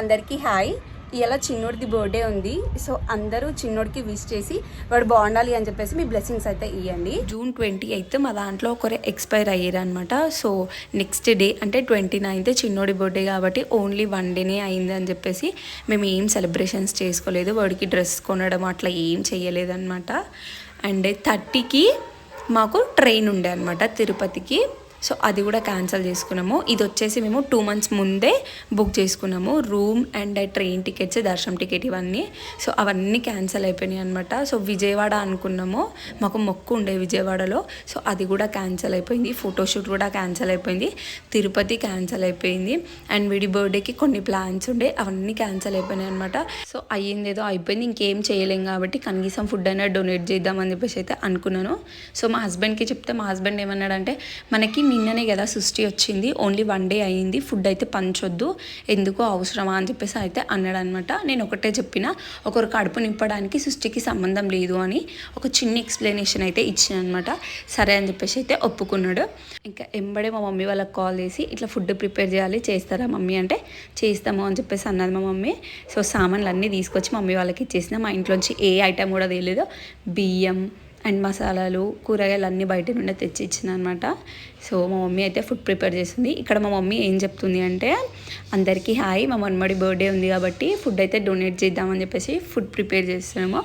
అందరికీ హాయ్. ఇలా చిన్నోడిది బర్త్డే ఉంది. సో అందరూ చిన్నోడికి విష్ చేసి వాడు బాగుండాలి అని చెప్పేసి మీ బ్లెస్సింగ్స్ అయితే ఇవ్వండి జూన్ ట్వంటీ ఎయిత్ మా దాంట్లో ఒకరు ఎక్స్పైర్ అయ్యారనమాట సో నెక్స్ట్ డే అంటే ట్వంటీ నైన్త్ చిన్నోడి బర్త్డే కాబట్టి ఓన్లీ వన్ డేనే అయింది అని చెప్పేసి మేము ఏం సెలబ్రేషన్స్ చేసుకోలేదు. వాడికి డ్రెస్ కొనడం అట్లా ఏం చేయలేదన్నమాట. అండ్ థర్టీకి మాకు ట్రైన్ ఉండే అనమాట తిరుపతికి. సో అది కూడా క్యాన్సిల్ చేసుకున్నాము. ఇది వచ్చేసి మేము టూ మంత్స్ ముందే బుక్ చేసుకున్నాము. రూమ్ అండ్ ట్రైన్ టికెట్స్ దర్శనం టికెట్ ఇవన్నీ. సో అవన్నీ క్యాన్సిల్ అయిపోయినాయి అనమాట సో విజయవాడ అనుకున్నాము. మాకు మొక్కు ఉండే విజయవాడలో. సో అది కూడా క్యాన్సిల్ అయిపోయింది. ఫోటోషూట్ కూడా క్యాన్సిల్ అయిపోయింది. తిరుపతి క్యాన్సిల్ అయిపోయింది. అండ్ వీడి బర్త్డేకి కొన్ని ప్లాన్స్ ఉండే. అవన్నీ క్యాన్సిల్ అయిపోయినాయి అనమాట సో అయ్యింది ఏదో అయిపోయింది. ఇంకేం చేయలేం కాబట్టి కనీసం ఫుడ్ అయినా డొనేట్ చేద్దామని చెప్పేసి అయితే అనుకున్నాను. సో మా హస్బెండ్కి చెప్తే మా హస్బెండ్ ఏమన్నాడంటే మనకి నిన్ననే కదా సృష్టి వచ్చింది. ఓన్లీ వన్ డే అయ్యింది ఫుడ్ అయితే పంచొద్దు. ఎందుకు అవసరమా అని చెప్పేసి అయితే అన్నాడు అనమాట నేను ఒకటే చెప్పిన ఒకరు కడుపు నింపడానికి సృష్టికి సంబంధం లేదు అని ఒక చిన్న ఎక్స్ప్లెనేషన్ అయితే ఇచ్చిన అనమాట సరే అని చెప్పేసి అయితే ఒప్పుకున్నాడు. ఇంకా ఎంబడే మా మమ్మీ వాళ్ళకి కాల్ చేసి ఇట్లా ఫుడ్ ప్రిపేర్ చేయాలి. చేస్తారా మమ్మీ? అంటే చేస్తాము అని చెప్పేసి అన్నది మా మమ్మీ. సో సామాన్లు అన్నీ తీసుకొచ్చి మమ్మీ వాళ్ళకి ఇచ్చేసిన. మా ఇంట్లోంచి ఏ ఐటెం కూడా తెలియదు. బియ్యం అండ్ మసాలాలు కూరగాయలు అన్నీ బయట నుండి తెచ్చి ఇచ్చింది అనమాట సో మా మమ్మీ అయితే ఫుడ్ ప్రిపేర్ చేస్తుంది ఇక్కడ మా మమ్మీ ఏం చెప్తుంది అంటే అందరికీ హాయ్ మా మనమడి బర్త్డే ఉంది కాబట్టి ఫుడ్ అయితే డొనేట్ చేద్దామని చెప్పేసి ఫుడ్ ప్రిపేర్ చేస్తున్నాము.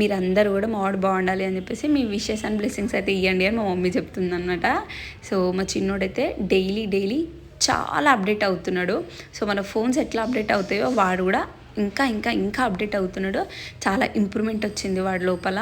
మీరందరూ కూడా మా వాడు బాగుండాలి అని చెప్పేసి మీ విషెస్ అండ్ బ్లెస్సింగ్స్ అయితే ఇవ్వండి అని మా మమ్మీ చెప్తుంది అనమాట సో మా చిన్నోడైతే డైలీ డైలీ చాలా అప్డేట్ అవుతున్నాడు. సో మన ఫోన్స్ ఎట్లా అప్డేట్ అవుతాయో వాడు కూడా ఇంకా ఇంకా ఇంకా అప్డేట్ అవుతున్నాడు. చాలా ఇంప్రూవ్మెంట్ వచ్చింది వాడి లోపల.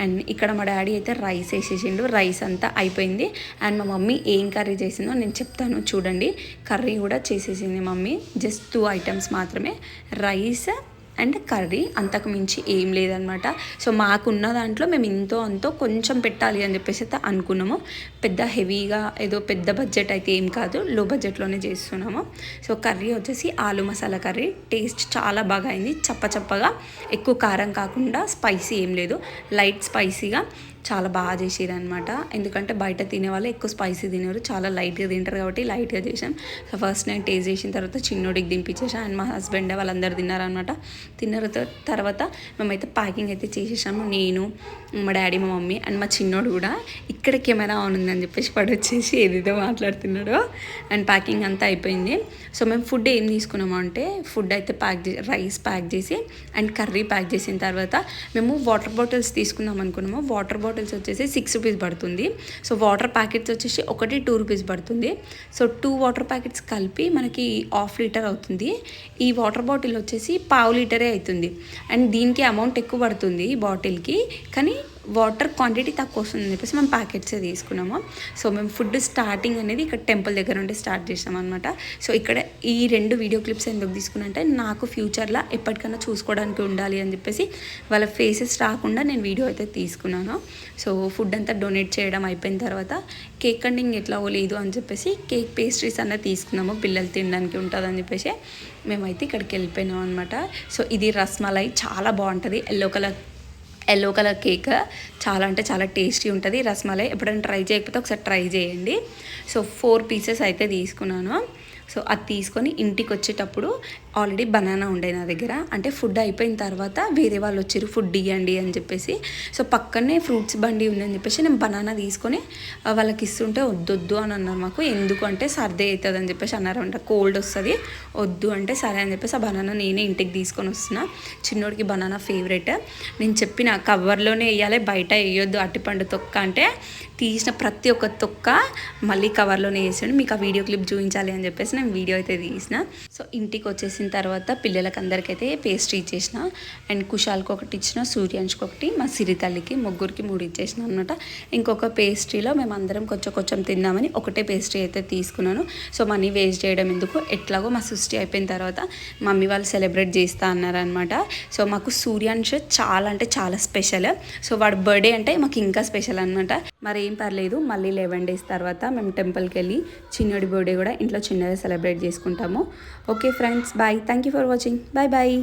అండ్ ఇక్కడ మా డాడీ అయితే రైస్ వేసేసిండు. రైస్ అంతా అయిపోయింది. అండ్ మా మమ్మీ ఏం కర్రీ చేసిందో నేను చెప్తాను చూడండి. కర్రీ కూడా చేసేసింది మమ్మీ. జస్ట్ టూ ఐటమ్స్ మాత్రమే. రైస్ అండ్ కర్రీ అంతకు మించి ఏం లేదనమాట సో మాకున్న దాంట్లో మేము ఇంతో అంతో కొంచెం పెట్టాలి అని చెప్పేసి అయితే అనుకున్నాము. పెద్ద హెవీగా ఏదో పెద్ద బడ్జెట్ అయితే ఏం కాదు లో బడ్జెట్లోనే చేస్తున్నాము. సో కర్రీ వచ్చేసి ఆలు మసాలా కర్రీ. టేస్ట్ చాలా బాగా అయింది. చప్ప చప్పగా. ఎక్కువ కారం కాకుండా స్పైసీ ఏం లేదు. లైట్ స్పైసీగా. చాలా బాగా చేసారు అనమాట ఎందుకంటే బయట తినే వాళ్ళు ఎక్కువ స్పైసీ తినరు చాలా లైట్గా తింటారు కాబట్టి లైట్గా చేసాం సో ఫస్ట్ నేను టేస్ట్ చేసిన తర్వాత చిన్నోడికి దింపించేసాం అండ్ మా హస్బెండ్ వాళ్ళందరూ తిన్నారనమాట తిన్న తర్వాత మేమైతే ప్యాకింగ్ అయితే చేసేసాము. నేను మా డాడీ మా మమ్మీ అండ్ మా చిన్నోడు కూడా. ఇక్కడ కెమెరా ఆన్ ఉందని చెప్పేసి వాడు వచ్చేసి ఏదేదో మాట్లాడుతున్నాడో. అండ్ ప్యాకింగ్ అంతా అయిపోయింది. సో మేము ఫుడ్ ఏం తీసుకున్నాము అంటే ఫుడ్ అయితే ప్యాక్ చే రైస్ ప్యాక్ చేసి అండ్ కర్రీ ప్యాక్ చేసిన తర్వాత మేము వాటర్ బాటిల్స్ తీసుకుందాం అనుకున్నాము. వాటర్ బాటిల్ బాటిల్స్ వచ్చేసి సిక్స్ రూపీస్ పడుతుంది. సో వాటర్ ప్యాకెట్స్ వచ్చేసి ఒకటి టూ రూపీస్ పడుతుంది. సో టూ వాటర్ ప్యాకెట్స్ కలిపి మనకి హాఫ్ లీటర్ అవుతుంది. ఈ వాటర్ బాటిల్ వచ్చేసి పావు లీటరే అవుతుంది. అండ్ దీనికి అమౌంట్ ఎక్కువ పడుతుంది ఈ బాటిల్కి కానీ వాటర్ క్వాంటిటీ తక్కువ వస్తుందని చెప్పేసి మేము ప్యాకెట్సే తీసుకున్నాము. సో మేము ఫుడ్ స్టార్టింగ్ అనేది ఇక్కడ టెంపుల్ దగ్గర నుండి స్టార్ట్ చేసాం అనమాట సో ఇక్కడ ఈ రెండు వీడియో క్లిప్స్ ఎందుకు తీసుకున్నా అంటే నాకు ఫ్యూచర్లో ఎప్పటికైనా చూసుకోవడానికి ఉండాలి అని చెప్పేసి వాళ్ళ ఫేసెస్ రాకుండా నేను వీడియో అయితే తీసుకున్నాను. సో ఫుడ్ అంతా డొనేట్ చేయడం అయిపోయిన తర్వాత కేక్ కటింగ్ ఎట్లా లేదు అని చెప్పేసి కేక్ పేస్ట్రీస్ అన్న తీసుకున్నాము. పిల్లలు తినడానికి ఉంటుందని చెప్పేసి మేమైతే ఇక్కడికి వెళ్ళిపోయినాం అనమాట సో ఇది రస్మలై చాలా బాగుంటుంది. Yellow colour yellow colour cake. చాలా అంటే చాలా టేస్టీ ఉంటుంది. రస్మలై ఎప్పుడైనా ట్రై చేయకపోతే ఒకసారి ట్రై చేయండి. సో ఫోర్ పీసెస్ అయితే తీసుకున్నాను. సో అది తీసుకొని ఇంటికి వచ్చేటప్పుడు ఆల్రెడీ బనానా ఉండే నా దగ్గర. అంటే ఫుడ్ అయిపోయిన తర్వాత వేరే వాళ్ళు వచ్చారు ఫుడ్ ఇవ్వండి అని చెప్పేసి. సో పక్కనే ఫ్రూట్స్ బండి ఉందని చెప్పేసి నేను బనానా తీసుకొని వాళ్ళకి ఇస్తుంటే వద్దొద్దు అని అన్నారు మాకు. ఎందుకు అంటే సర్దే అవుతుంది అని చెప్పేసి అన్నారు అంటే కోల్డ్ వస్తుంది వద్దు అంటే సరే అని చెప్పేసి ఆ బనానా నేనే ఇంటికి తీసుకొని వస్తున్నా. చిన్నోడికి బనానా ఫేవరెట్. నేను చెప్పిన కవర్లోనే వేయాలి బయట వేయొద్దు అట్టిపండు తొక్క అంటే తీసిన ప్రతి ఒక్క తొక్క మళ్ళీ కవర్లోనే వేసాడు. మీకు ఆ వీడియో క్లిప్ చూపించాలి అని చెప్పేసి నేను వీడియో అయితే తీసిన. సో ఇంటికి వచ్చేసిన తర్వాత పిల్లలకి అందరికైతే పేస్ట్రీ ఇచ్చేసిన. అండ్ కుషాల్కి ఒకటి ఇచ్చిన సూర్యాంష్కి ఒకటి మా సిరి తల్లికి ముగ్గురికి మూడు ఇచ్చేసిన అనమాట ఇంకొక పేస్ట్రీలో మేము అందరం కొంచెం కొంచెం తిందామని ఒకటే పేస్ట్రీ అయితే తీసుకున్నాను. సో మనీ వేస్ట్ చేయడం ఎందుకు? ఎట్లాగో మా సృష్టి అయిపోయిన తర్వాత మమ్మీ వాళ్ళు సెలబ్రేట్ చేస్తా అన్నారనమాట సో మాకు సూర్యాంశ్ చాలా అంటే చాలా స్పెషల్. సో వాడు బర్త్డే అంటే మాకు ఇంకా స్పెషల్ అనమాట మరి ఏం పర్లేదు మళ్ళీ లెవెన్ డేస్ తర్వాత మేము టెంపుల్కి వెళ్ళి చిన్నోడి బర్త్డే కూడా ఇంట్లో చిన్నగా సెలబ్రేట్ చేసుకుంటాము. Okay friends bye. Thank you for watching. Bye bye.